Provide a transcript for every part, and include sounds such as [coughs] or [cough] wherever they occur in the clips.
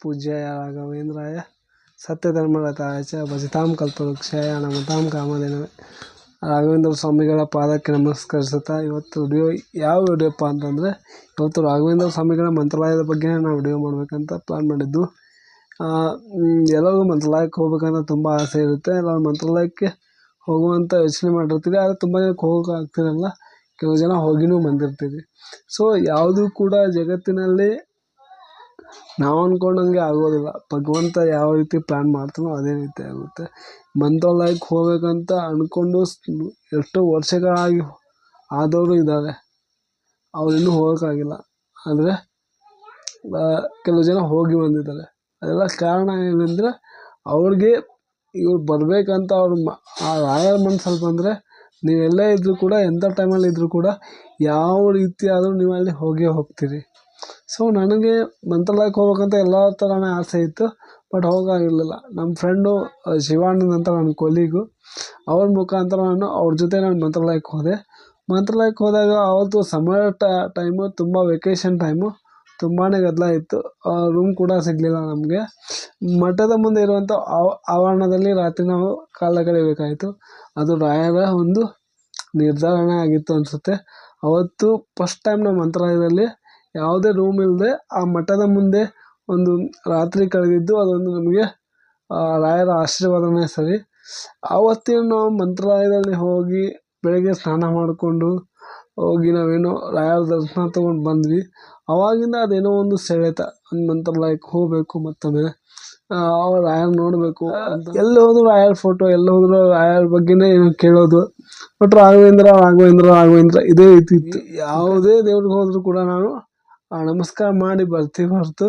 ಪೂಜ್ಯಾಯ ರಾಘವೇಂದ್ರಾಯ ಸತ್ಯಧರ್ಮರತಾಯ ಚ ಭಜತಾಂ ಕಲ್ಪವೃಕ್ಷಾಯ ನಮತಾಂ ಕಾಮಧೇನವೇ. ರಾಘವೇಂದ್ರ ಸ್ವಾಮಿಗಳ ಪಾದಕ್ಕೆ ನಮಸ್ಕರಿಸುತ್ತಾ ಇವತ್ತು ವಿಡಿಯೋ ಯಾವ ವಿಡಿಯೋಪ್ಪ ಅಂತಂದರೆ ಇವತ್ತು ರಾಘವೇಂದ್ರ ಸ್ವಾಮಿಗಳ ಮಂತ್ರಾಲಯದ ಬಗ್ಗೆ ನಾವು ವಿಡಿಯೋ ಮಾಡಬೇಕಂತ ಪ್ಲ್ಯಾನ್ ಮಾಡಿದ್ದು. ಎಲ್ಲರಿಗೂ ಮಂತ್ರಾಲಯಕ್ಕೆ ಹೋಗ್ಬೇಕಂತ ತುಂಬ ಆಸೆ ಇರುತ್ತೆ. ನಾನು ಮಂತ್ರಾಲಯಕ್ಕೆ ಹೋಗುವಂಥ ಯೋಚನೆ ಮಾಡಿರ್ತೀವಿ ಆದರೆ ತುಂಬ ಜನಕ್ಕೆ ಹೋಗೋಕೆ ಆಗ್ತಿರಲ್ಲ. ಕೆಲವು ಜನ ಹೋಗಿನೂ ಬಂದಿರ್ತೀವಿ ಸೊ ಯಾವುದೂ ಕೂಡ ಜಗತ್ತಿನಲ್ಲಿ ನಾವು ಅಂದ್ಕೊಂಡಂಗೆ ಆಗೋದಿಲ್ಲ. ಭಗವಂತ ಯಾವ ರೀತಿ ಪ್ಲ್ಯಾನ್ ಮಾಡ್ತಾನೋ ಅದೇ ರೀತಿ ಆಗುತ್ತೆ. ಮಂತ್ರಾಲಯಕ್ಕೆ ಹೋಗ್ಬೇಕಂತ ಅಂದ್ಕೊಂಡು ಎಷ್ಟೋ ವರ್ಷಗಳಾಗಿ ಆದವರು ಇದ್ದಾರೆ ಅವ್ರು ಇನ್ನೂ ಹೋಗೋಕ್ಕಾಗಿಲ್ಲ ಆದರೆ ಕೆಲವು ಜನ ಹೋಗಿ ಬಂದಿದ್ದಾರೆ. ಅದೆಲ್ಲ ಕಾರಣ ಏನಂದರೆ, ಅವ್ರಿಗೆ ಇವ್ರು ಬರಬೇಕಂತ ಅವ್ರ ಮ, ಆ ರಾಯರ ಮನ್ಸಲ್ಲಿ ಬಂದರೆ ನೀವೆಲ್ಲೇ ಇದ್ದರೂ ಕೂಡ ಎಂಥ ಟೈಮಲ್ಲಿ ಇದ್ದರೂ ಕೂಡ, ಯಾವ ರೀತಿ ಆದರೂ ನೀವು ಅಲ್ಲಿ ಹೋಗೇ ಹೋಗ್ತೀರಿ. ಸೊ ನನಗೆ ಮಂತ್ರಾಲಯಕ್ಕೆ ಹೋಗ್ಬೇಕಂತ ಎಲ್ಲ ಥರನೇ ಆಸೆ ಇತ್ತು ಬಟ್ ಹೋಗೋಕ್ಕಾಗಿರ್ಲಿಲ್ಲ ನಮ್ಮ ಫ್ರೆಂಡು ಶಿವಾನಂದ್ ಅಂತ ನನ್ನ ಕೊಲೀಗು ಅವ್ರ ಮುಖಾಂತರ ನಾನು ಅವ್ರ ಜೊತೆ ನಾನು ಮಂತ್ರಾಲಯಕ್ಕೆ ಹೋದೆ. ಮಂತ್ರಾಲಯಕ್ಕೆ ಹೋದಾಗ ಆವತ್ತು ಸಮರ್ ಟೈಮು ತುಂಬ ವೆಕೇಷನ್ ಟೈಮು ತುಂಬಾ ಗದ್ದಲ ಇತ್ತು. ರೂಮ್ ಕೂಡ ಸಿಗಲಿಲ್ಲ ನಮಗೆ. ಮಠದ ಮುಂದೆ ಇರುವಂಥ ಆವ ಆವರಣದಲ್ಲಿ ರಾತ್ರಿ ನಾವು ಕಾಲ ಕಳಿಬೇಕಾಯಿತು. ಅದು ರಾಯರ ಒಂದು ನಿರ್ಧಾರಣೆ ಆಗಿತ್ತು ಅನಿಸುತ್ತೆ. ಅವತ್ತು ಫಸ್ಟ್ ಟೈಮ್ ನಮ್ಮ ಮಂತ್ರಾಲಯದಲ್ಲಿ ಯಾವುದೇ ರೂಮ್ ಇಲ್ಲದೆ ಆ ಮಠದ ಮುಂದೆ ಒಂದು ರಾತ್ರಿ ಕಳೆದಿದ್ದು ಅದೊಂದು ನಮಗೆ ರಾಯರ ಆಶೀರ್ವಾದನೇ ಸರಿ. ಆವತ್ತಿನ ನಾವು ಮಂತ್ರಾಲಯದಲ್ಲಿ ಹೋಗಿ ಬೆಳಗ್ಗೆ ಸ್ನಾನ ಮಾಡಿಕೊಂಡು ಹೋಗಿ ನಾವೇನೋ ರಾಯರ ದರ್ಶನ ತೊಗೊಂಡು ಬಂದ್ವಿ. ಆವಾಗಿಂದ ಅದೇನೋ ಒಂದು ಸೆಳೆತ, ಒಂದು ಮಂತ್ರಾಲಯಕ್ಕೆ ಹೋಗಬೇಕು ಮತ್ತೊಮ್ಮೆ ರಾಯರ್ ನೋಡಬೇಕು ಎಲ್ಲಿ ಹೋದ್ರು ರಾಯರ್ ಫೋಟೋ ಎಲ್ಲಿ ಹೋದ್ರು ರಾಯರ ಬಗ್ಗೆನೇ ಕೇಳೋದು. ಬಟ್ ರಾಘವೇಂದ್ರ ರಾಘವೇಂದ್ರ ರಾಘವೇಂದ್ರ ಇದೇ ರೀತಿ ಇತ್ತು. ಯಾವುದೇ ದೇವ್ರಿಗೆ ಹೋದರೂ ಕೂಡ ನಾನು ನಮಸ್ಕಾರ ಮಾಡಿ ಬರ್ತೀವಿ ಹೊರತು.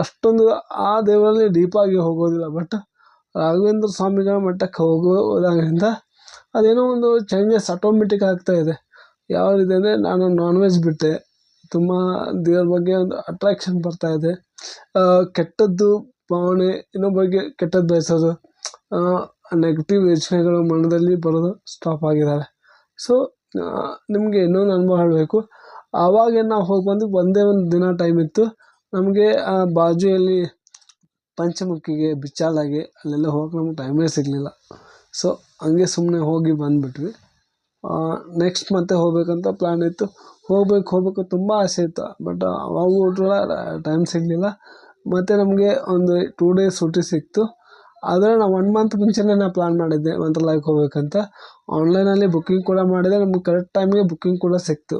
ಅಷ್ಟೊಂದು ಆ ದೇವರಲ್ಲಿ ಡೀಪಾಗಿ ಹೋಗೋದಿಲ್ಲ. ಬಟ್ ರಾಘವೇಂದ್ರ ಸ್ವಾಮಿಗಳ ಮಠಕ್ಕೆ ಹೋಗೋದಾಗಿಂದ ಅದೇನೋ ಒಂದು ಚೇಂಜಸ್ ಆಟೋಮೆಟಿಕ್ ಆಗ್ತಾ ಇದೆ. ಯಾವ ರೀತಿ ಅಂದರೆ ನಾನು ನಾನ್ ವೆಜ್ ಬಿಟ್ಟೆ. ತುಂಬ ದೇವ್ರ ಬಗ್ಗೆ ಒಂದು ಅಟ್ರಾಕ್ಷನ್ ಬರ್ತಾ ಇದೆ. ಕೆಟ್ಟದ್ದು ಭಾವನೆ ಇನ್ನೊಬ್ಬರಿಗೆ ಕೆಟ್ಟದ್ದು ಬಯಸೋದು ನೆಗೆಟಿವ್ ಯೋಚನೆಗಳು ಮನದಲ್ಲಿ ಬರೋದು ಸ್ಟಾಪ್ ಆಗಿದ್ದಾವೆ ಸೊ ನಿಮಗೆ ಇನ್ನೊಂದು ಅನುಭವ ಹೇಳಬೇಕು. ಆವಾಗ ನಾವು ಹೋಗಿ ಬಂದು ಒಂದೇ ಒಂದು ದಿನ ಟೈಮ್ ಇತ್ತು. ನಮಗೆ ಬಾಜುಯಲ್ಲಿ ಪಂಚಮುಖಿಗೆ ಬಿಚ್ಚಾಲಾಗೆ ಅಲ್ಲೆಲ್ಲ ಹೋಗಕ್ಕೆ ನಮ್ಗೆ ಟೈಮೇ ಸಿಗಲಿಲ್ಲ. ಸೊ ಹಂಗೆ ಸುಮ್ಮನೆ ಹೋಗಿ ಬಂದುಬಿಟ್ವಿ. ನೆಕ್ಸ್ಟ್ ಮತ್ತೆ ಹೋಗಬೇಕಂತ ಪ್ಲ್ಯಾನ್ ಇತ್ತು. ಹೋಗ್ಬೇಕು ಹೋಗ್ಬೇಕು ತುಂಬ ಆಸೆ ಇತ್ತು. ಬಟ್ ಅವಾಗೂ ಟೈಮ್ ಸಿಗಲಿಲ್ಲ. ಮತ್ತು ನಮಗೆ ಒಂದು ಟೂ ಡೇಸ್ ಸೂಟಿ ಸಿಕ್ತು. ಆದರೆ ನಾವು ಒನ್ ಮಂತ್ ಮುಂಚೆನೇ ನಾನು ಪ್ಲ್ಯಾನ್ ಮಾಡಿದ್ದೆ ಮಂತ್ರಾಲಯಕ್ಕೆ ಹೋಗಬೇಕಂತ. ಆನ್ಲೈನಲ್ಲಿ ಬುಕ್ಕಿಂಗ್ ಕೂಡ ಮಾಡಿದೆ, ನಮ್ಗೆ ಕರೆಕ್ಟ್ ಟೈಮಿಗೆ ಬುಕ್ಕಿಂಗ್ ಕೂಡ ಸಿಕ್ತು.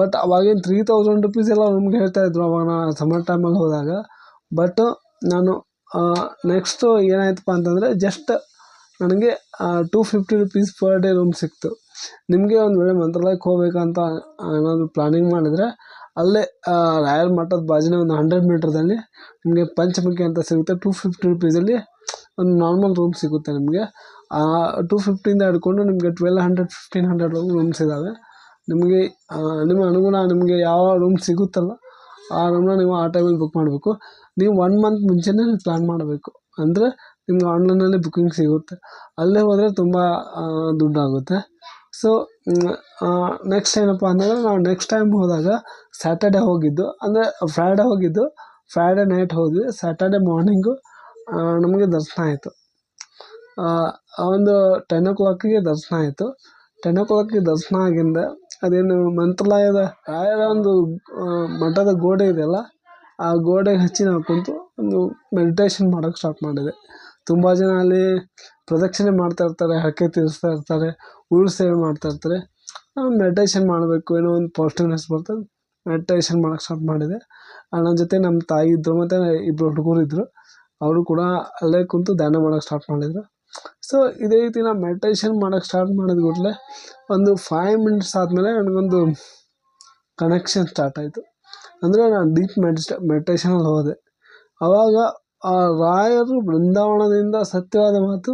ಬಟ್ ಅವಾಗಿನ ತ್ರೀ ತೌಸಂಡ್ ರುಪೀಸ್ ಎಲ್ಲ ಹೇಳ್ತಾ ಹೇಳ್ತಾಯಿದ್ರು ಅವಾಗ ನಾನು ಸಮರ್ ಟೈಮಲ್ಲಿ ಹೋದಾಗ. ಬಟ್ ನಾನು ನೆಕ್ಸ್ಟು ಏನಾಯ್ತಪ್ಪ ಅಂತಂದರೆ ಜಸ್ಟ್ ನನಗೆ two fifty rupees per day room ಸಿಕ್ತು. ನಿಮಗೆ ಒಂದು ವೇಳೆ ಮಂತ್ರಾಲಯಕ್ಕೆ ಹೋಗ್ಬೇಕಂತ ಏನಾದರೂ ಪ್ಲಾನಿಂಗ್ ಮಾಡಿದರೆ ಅಲ್ಲೇ ರಾಯಲ್ ಮಠದ ಬಾಜುನೇ ಒಂದು ಹಂಡ್ರೆಡ್ ಮೀಟ್ರದಲ್ಲಿ ನಿಮಗೆ ಪಂಚಮುಖಿ ಅಂತ ಸಿಗುತ್ತೆ ಟೂ ಫಿಫ್ಟಿ ರುಪೀಸಲ್ಲಿ ಒಂದು ನಾರ್ಮಲ್ ರೂಮ್ ಸಿಗುತ್ತೆ ನಿಮಗೆ. ಟೂ ಫಿಫ್ಟಿಯಿಂದ ಹಿಡ್ಕೊಂಡು ನಿಮಗೆ ಟ್ವೆಲ್ ಹಂಡ್ರೆಡ್ ಫಿಫ್ಟೀನ್ ಹಂಡ್ರೆಡ್ವರೆಗೂ ರೂಮ್ಸ್ ಇದ್ದಾವೆ ನಿಮಗೆ ನಿಮ್ಮ ಅನುಗುಣ ನಿಮಗೆ ಯಾವ ರೂಮ್ ಸಿಗುತ್ತಲ್ಲ, ಆ ರೂಮ್ನ ನೀವು ಆ ಟೈಮಲ್ಲಿ ಬುಕ್ ಮಾಡಬೇಕು. ನೀವು ಒನ್ ಮಂತ್ ಮುಂಚೆನೇ ಪ್ಲ್ಯಾನ್ ಮಾಡಬೇಕು. ಅಂದರೆ ನಿಮ್ಗೆ ಆನ್ಲೈನಲ್ಲಿ ಬುಕ್ಕಿಂಗ್ ಸಿಗುತ್ತೆ. ಅಲ್ಲೇ ಹೋದರೆ ತುಂಬ ದುಡ್ಡಾಗುತ್ತೆ. ಸೊ ನೆಕ್ಸ್ಟ್ ಏನಪ್ಪ ಅಂದರೆ ನಾವು ನೆಕ್ಸ್ಟ್ ಟೈಮ್ ಹೋದಾಗ ಸ್ಯಾಟರ್ಡೆ ಹೋಗಿದ್ದು, ಅಂದರೆ ಫ್ರೈಡೆ ಹೋಗಿದ್ದು ಫ್ರೈಡೆ ನೈಟ್ ಹೋದ್ವಿ. ಸ್ಯಾಟರ್ಡೆ ಮಾರ್ನಿಂಗು ನಮಗೆ ದರ್ಶನ ಆಯಿತು. ಒಂದು ಟೆನ್ ಓ ಕ್ಲಾಕಿಗೆ ದರ್ಶನ ಆಯಿತು. ಟೆನ್ ಓ ಕ್ಲಾಕಿಗೆ ದರ್ಶನ ಆಗಿಂದ ಅದೇನು ಮಂತ್ರಾಲಯದ ಒಂದು ಮಠದ ಗೋಡೆ ಇದೆಯಲ್ಲ, ಆ ಗೋಡೆಗೆ ಹಚ್ಚಿ ನಾವು ಕುಂತು ಒಂದು ಮೆಡಿಟೇಷನ್ ಮಾಡೋಕ್ಕೆ ಸ್ಟಾರ್ಟ್ ಮಾಡಿದೆ. ತುಂಬ ಜನ ಅಲ್ಲಿ ಪ್ರದಕ್ಷಿಣೆ ಮಾಡ್ತಾ ಇರ್ತಾರೆ, ಹರಕೆ ತೀರಿಸ್ತಾ ಇರ್ತಾರೆ ಉರುಳು ಸೇವೆ ಮಾಡ್ತಾ ಇರ್ತಾರೆ. ಮೆಡಿಟೇಷನ್ ಮಾಡಬೇಕು, ಏನೋ ಒಂದು ಪಾಸಿಟಿವ್ನೆಸ್ ಬರ್ತದೆ ಮೆಡಿಟೇಷನ್ ಮಾಡೋಕ್ಕೆ ಸ್ಟಾರ್ಟ್ ಮಾಡಿದೆ. ನನ್ನ ಜೊತೆ ನಮ್ಮ ತಾಯಿ ಇದ್ದರು ಮತ್ತು ಇಬ್ಬರು ಹುಡುಗರು ಇದ್ದರು ಅವರು ಕೂಡ ಅಲ್ಲೇ ಕುಂತು ಧ್ಯಾನ ಮಾಡೋಕ್ಕೆ ಸ್ಟಾರ್ಟ್ ಮಾಡಿದರು. ಸೊ ಇದೇ ರೀತಿ ನಾನು ಮೆಡಿಟೇಷನ್ ಮಾಡೋಕ್ಕೆ ಸ್ಟಾರ್ಟ್ ಮಾಡಿದ ಕೂಡಲೇ ಒಂದು ಫೈವ್ ಮಿನಿಟ್ಸ್ ಆದಮೇಲೆ ನನಗೊಂದು ಕನೆಕ್ಷನ್ ಸ್ಟಾರ್ಟ್ ಆಯಿತು. ಅಂದರೆ ನಾನು ಡೀಪ್ ಮೆಡಿಟ ಮೆಡಿಟೇಷನಲ್ಲಿ ಹೋದೆ. ಆವಾಗ ಆ ರಾಯರು ಬೃಂದಾವನದಿಂದ ಸತ್ಯವಾದ ಮಾತು,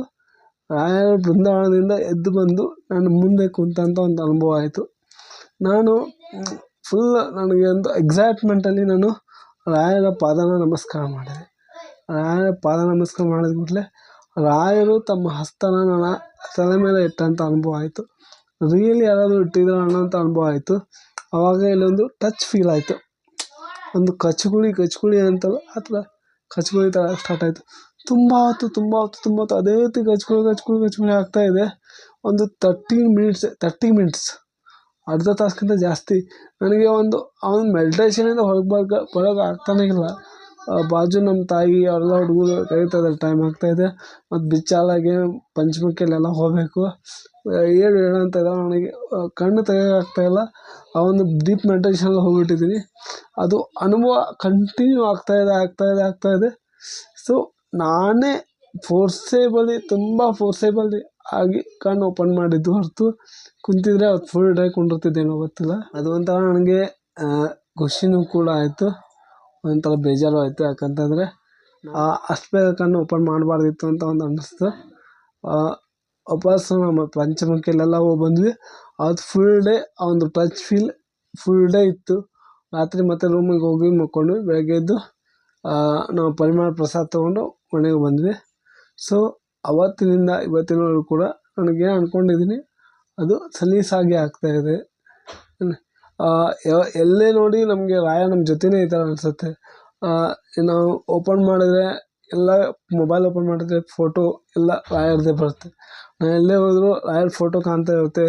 ರಾಯರು ಬೃಂದಾವನದಿಂದ ಎದ್ದು ಬಂದು ನನ್ನ ಮುಂದೆ ಕುಂತಂಥ ಒಂದು ಅನುಭವ ಆಯಿತು. ನಾನು ಫುಲ್ ನನಗೆ ಒಂದು ಎಕ್ಸೈಟ್ಮೆಂಟಲ್ಲಿ ನಾನು ರಾಯರ ಪಾದನ ನಮಸ್ಕಾರ ಮಾಡಿದೆ. ರಾಯರ ಪಾದ ನಮಸ್ಕಾರ ಮಾಡಿದ ಕೂಡಲೇ ರಾಯರು ತಮ್ಮ ಹಸ್ತನ ನನ್ನ ತಲೆ ಮೇಲೆ ಇಟ್ಟಂಥ ಅನುಭವ ಆಯಿತು. ರಿಯಲಿ ಯಾರಾದರೂ ಇಟ್ಟಿದ್ರು ಅನ್ನೋಂಥ ಅನುಭವ ಆಯಿತು. ಆವಾಗ ಇಲ್ಲೊಂದು ಟಚ್ ಫೀಲ್ ಆಯಿತು. ಒಂದು ಕಚ್ಗುಳಿ ಕಚ್ಗುಳಿ ಅಂತಲ್ಲ ಆ ಥರ ಕಚ್ಗುಳಿ ಥರ ಸ್ಟಾರ್ಟ್ ಆಯಿತು. ತುಂಬ ಹೊತ್ತು ತುಂಬ ಹೊತ್ತು ತುಂಬ ಹೊತ್ತು ಅದೇ ರೀತಿ ಕಚ್ಗುಳಿ ಕಚ್ಗುಳಿ ಕಚ್ಗುಳಿ ಆಗ್ತಾ ಇದೆ. ಒಂದು ತರ್ಟೀನ್ ಮಿನಿಟ್ಸ್ ತರ್ಟಿ ಮಿನಿಟ್ಸ್ ಅರ್ಧ ತಾಸ್ಗಿಂತ ಜಾಸ್ತಿ. ನನಗೆ ಒಂದು, ಅವನು ಮೆಡಿಟೇಷನಿಂದ ಹೊರಗೆ ಬರ್ಗ ಬರೋಕೆ ಆಗ್ತಾನೇ ಇಲ್ಲ. ಬಾಜು ನಮ್ಮ ತಾಯಿ ಅವರೆಲ್ಲ ಹುಡುಗರು ಕರೀತಾ ಇದ್ದಾರೆ ಟೈಮ್ ಆಗ್ತಾಯಿದೆ. ಮತ್ತು ಬಿಚ್ಚಾಲಾಗೆ ಪಂಚಮುಖಿಯಲ್ಲೆಲ್ಲ ಹೋಗಬೇಕು. ಹೇಳು ಹೇಳು ಅಂತ ಇದ್ದಾರೆ ನನಗೆ. ಕಣ್ಣು ತೆಗಿಯೋಕ್ಕಾಗ್ತಾಯಿಲ್ಲ ಆ ಒಂದು ಡೀಪ್ ಮೆಡಿಟೇಷನಲ್ಲಿ ಹೋಗ್ಬಿಟ್ಟಿದ್ದೀನಿ ಅದು ಅನುಭವ ಕಂಟಿನ್ಯೂ ಆಗ್ತಾಯಿದೆ ಆಗ್ತಾಯಿದೆ ಆಗ್ತಾಯಿದೆ. ಸೊ ನಾನೇ ಫೋರ್ಸೇಬಲಿ ತುಂಬ ಫೋರ್ಸೇಬಲಿ ಆಗಿ ಕಣ್ಣು ಓಪನ್ ಮಾಡಿದ್ದು ಹೊರತು ಕುಂತಿದ್ರೆ ಅವತ್ತು ಫುಲ್ ಡೇ ಕುಂಡಿರ್ತಿದ್ದೇನೋ ಗೊತ್ತಿಲ್ಲ. ಅದು ಒಂಥರ ನನಗೆ ಖುಷಿನೂ ಕೂಡ ಆಯಿತು. ಒಂಥರ ಬೇಜಾರು ಆಯಿತು. ಯಾಕಂತಂದರೆ ಅಷ್ಟು ಬೇಗ ಕಣ್ಣು ಓಪನ್ ಮಾಡಬಾರ್ದಿತ್ತು ಅಂತ ಒಂದು ಅನ್ನಿಸ್ತು. ವಾಪಸ್ ನಮ್ಮ ಪಂಚಮುಖಿಯಲ್ಲೆಲ್ಲ ಹೋಗಿ ಬಂದ್ವಿ. ಆವತ್ತು ಫುಲ್ ಡೇ ಆ ಒಂದು ಟಚ್ ಫೀಲ್ ಫುಲ್ ಡೇ ಇತ್ತು. ರಾತ್ರಿ ಮತ್ತೆ ರೂಮಿಗೆ ಹೋಗಿ ಮಲ್ಕೊಂಡ್ವಿ. ಬೆಳಗ್ಗೆ ಎದ್ದು ನಾವು ಪರಿಮಳ ಪ್ರಸಾದ ತೊಗೊಂಡು ಮನೆಗೆ ಬಂದ್ವಿ. ಸೊ ಅವತ್ತಿನಿಂದ ಇವತ್ತಿನವರೆಗೂ ಕೂಡ ನನಗೇನು ಅಂದ್ಕೊಂಡಿದ್ದೀನಿ ಅದು ಸಲೀಸಾಗಿ ಆಗ್ತಾಯಿದೆ ಎಲ್ಲೇ ನೋಡಿ ನಮಗೆ ರಾಯ ನಮ್ಮ ಜೊತೆನೇ ಇದ್ದಾರೆ ಅನಿಸುತ್ತೆ. ನಾವು ಓಪನ್ ಮಾಡಿದ್ರೆ ಎಲ್ಲ ಮೊಬೈಲ್ ಓಪನ್ ಮಾಡಿದ್ರೆ ಫೋಟೋ ಎಲ್ಲ ರಾಯರದ್ದೇ ಬರುತ್ತೆ. ನಾನು ಎಲ್ಲೇ ಹೋದರೂ ರಾಯರ ಫೋಟೋ ಕಾಣ್ತಾ ಇರುತ್ತೆ,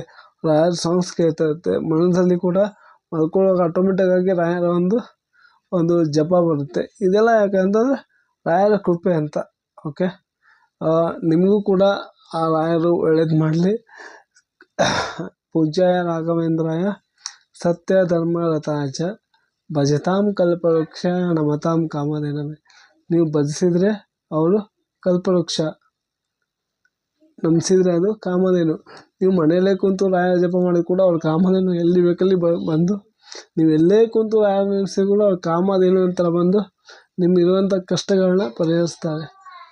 ರಾಯರ ಸಾಂಗ್ಸ್ ಕೇಳ್ತಾ ಇರುತ್ತೆ. ಮನಸ್ಸಲ್ಲಿ ಕೂಡ ಮಲ್ಕೊಳ್ಳೋಕೆ ಆಟೋಮೆಟಿಕ್ಕಾಗಿ ರಾಯರ ಒಂದು ಒಂದು ಜಪ ಬರುತ್ತೆ. ಇದೆಲ್ಲ ಯಾಕೆ ಅಂತಂದರೆ ರಾಯರ ಕೃಪೆ ಅಂತ ಓಕೆ ನಿಮಗೂ ಕೂಡ ಆ ರಾಯರು ಒಳ್ಳೇದು ಮಾಡಲಿ. [coughs] ಪೂಜ್ಯಾಯ ರಾಘವೇಂದ್ರಾಯ ಸತ್ಯ ಧರ್ಮ ರಥಾಯ ಚ ಭಜತಾಂ ಕಲ್ಪವೃಕ್ಷ ನಮತಾಂ ಕಾಮಧೇನವೇ. ನೀವು ಭಜಿಸಿದರೆ ಅವರು ಕಲ್ಪವೃಕ್ಷ ನಮಿಸಿದರೆ ಅದು ಕಾಮಧೇನು. ನೀವು ಮನೆಯಲ್ಲೇ ಕುಂತು ರಾಯ ಜಪ ಕೂಡ ಅವ್ರ ಕಾಮಧೇನು ಎಲ್ಲಿ ಬೇಕಲ್ಲಿ ಬಂದು, ನೀವು ಎಲ್ಲೇ ಕುಂತು ರಾಯ ನೆನೆಸಿ ಕೂಡ ಅವ್ರ ಕಾಮಧೇನು ಅಂತ ಬಂದು ನಿಮ್ಗಿರುವಂಥ ಕಷ್ಟಗಳನ್ನ ಪರಿಹರಿಸ್ತಾರೆ.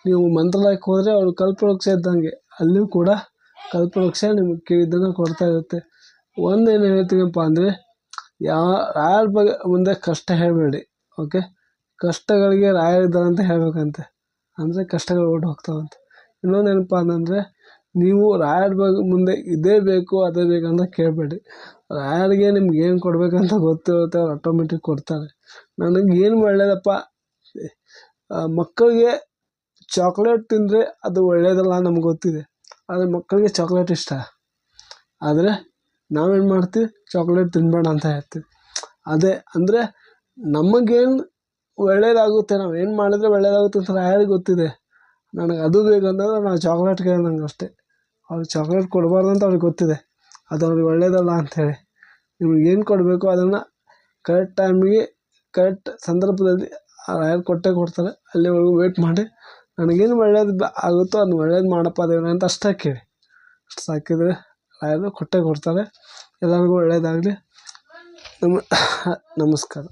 ನೀವು ಮಂತ್ರಾಲಯಕ್ಕೆ ಹೋದರೆ ಅವರು ಕಲ್ಪವೃಕ್ಷ ಇದ್ದಂಗೆ, ಅಲ್ಲಿಯೂ ಕೂಡ ಕಲ್ಪವೃಕ್ಷ ನಿಮ್ಗೆ ಕೇಳಿದ್ದನ್ನು ಕೊಡ್ತಾ ಇರುತ್ತೆ. ಒಂದೇನು ಹೇಳ್ತೀನಪ್ಪ ಅಂದರೆ ಯಾವ ರಾಯರ ಬಗ್ಗೆ ಮುಂದೆ ಕಷ್ಟ ಹೇಳಬೇಡಿ ಓಕೆ ಕಷ್ಟಗಳಿಗೆ ರಾಯರಿದ್ದಾರೆ ಅಂತ ಹೇಳಬೇಕಂತೆ. ಅಂದರೆ ಕಷ್ಟಗಳು ಓಡಿ ಹೋಗ್ತಾವಂತೆ. ಇನ್ನೊಂದು ಏನಪ್ಪ ಅಂತಂದರೆ ನೀವು ರಾಯರ ಬಗ್ಗೆ ಮುಂದೆ ಇದೇ ಬೇಕು, ಅದೇ ಬೇಕು ಅಂತ ಕೇಳಬೇಡಿ. ರಾಯರಿಗೆ ನಿಮ್ಗೆ ಏನು ಕೊಡಬೇಕಂತ ಗೊತ್ತಿರುತ್ತೆ, ಅವ್ರು ಆಟೋಮೆಟಿಕ್ ಕೊಡ್ತಾರೆ. ನನಗೆ ಏನು ಒಳ್ಳೆಯದಪ್ಪ ಮಕ್ಕಳಿಗೆ ಚಾಕ್ಲೇಟ್ ತಿಂದರೆ ಅದು ಒಳ್ಳೆಯದಲ್ಲ ನಮ್ಗೆ ಗೊತ್ತಿದೆ. ಆದರೆ ಮಕ್ಕಳಿಗೆ ಚಾಕ್ಲೇಟ್ ಇಷ್ಟ. ಆದರೆ ನಾವೇನು ಮಾಡ್ತೀವಿ ಚಾಕ್ಲೇಟ್ ತಿನ್ನಬೇಡ ಅಂತ ಹೇಳ್ತೀವಿ ಅದೇ, ಅಂದರೆ ನಮಗೇನು ಒಳ್ಳೆಯದಾಗುತ್ತೆ ನಾವು ಏನು ಮಾಡಿದ್ರೆ ಒಳ್ಳೆಯದಾಗುತ್ತೆ ಅಂತ ಯಾರಿಗೆ ಗೊತ್ತಿದೆ. ನನಗೆ ಅದು ಬೇಕಂತಂದ್ರೆ ನಾನು ಚಾಕ್ಲೇಟ್ ಕೇಳ್ದಂಗೆ ಅಷ್ಟೇ. ಅವ್ರಿಗೆ ಚಾಕ್ಲೇಟ್ ಕೊಡಬಾರ್ದು ಅಂತ ಅವ್ರಿಗೆ ಗೊತ್ತಿದೆ. ಅದು ಅವ್ರಿಗೆ ಒಳ್ಳೆಯದಲ್ಲ ಅಂಥೇಳಿ ನಿಮ್ಗೆ ಏನು ಕೊಡಬೇಕು ಅದನ್ನು ಕರೆಕ್ಟ್ ಟೈಮಿಗೆ ಕರೆಕ್ಟ್ ಸಂದರ್ಭದಲ್ಲಿ ಆ ರಾಯರು ಕೊಟ್ಟೇ ಕೊಡ್ತಾರೆ. ಅಲ್ಲಿವರೆಗೂ ವೇಟ್ ಮಾಡಿ, ನನಗೇನು ಒಳ್ಳೇದು ಆಗುತ್ತೋ ಅದನ್ನ ಒಳ್ಳೇದು ಮಾಡಪ್ಪ ದೇವ್ರೆ ಅಂತ ಅಷ್ಟೇ ಕೇಳಿ. ಅಷ್ಟು ಸಾಕಿದರೆ ರಾಯರು ಕೊಟ್ಟೇ ಕೊಡ್ತಾರೆ. ಎಲ್ಲರಿಗೂ ಒಳ್ಳೆಯದಾಗಲಿ ನಮ ನಮಸ್ಕಾರ.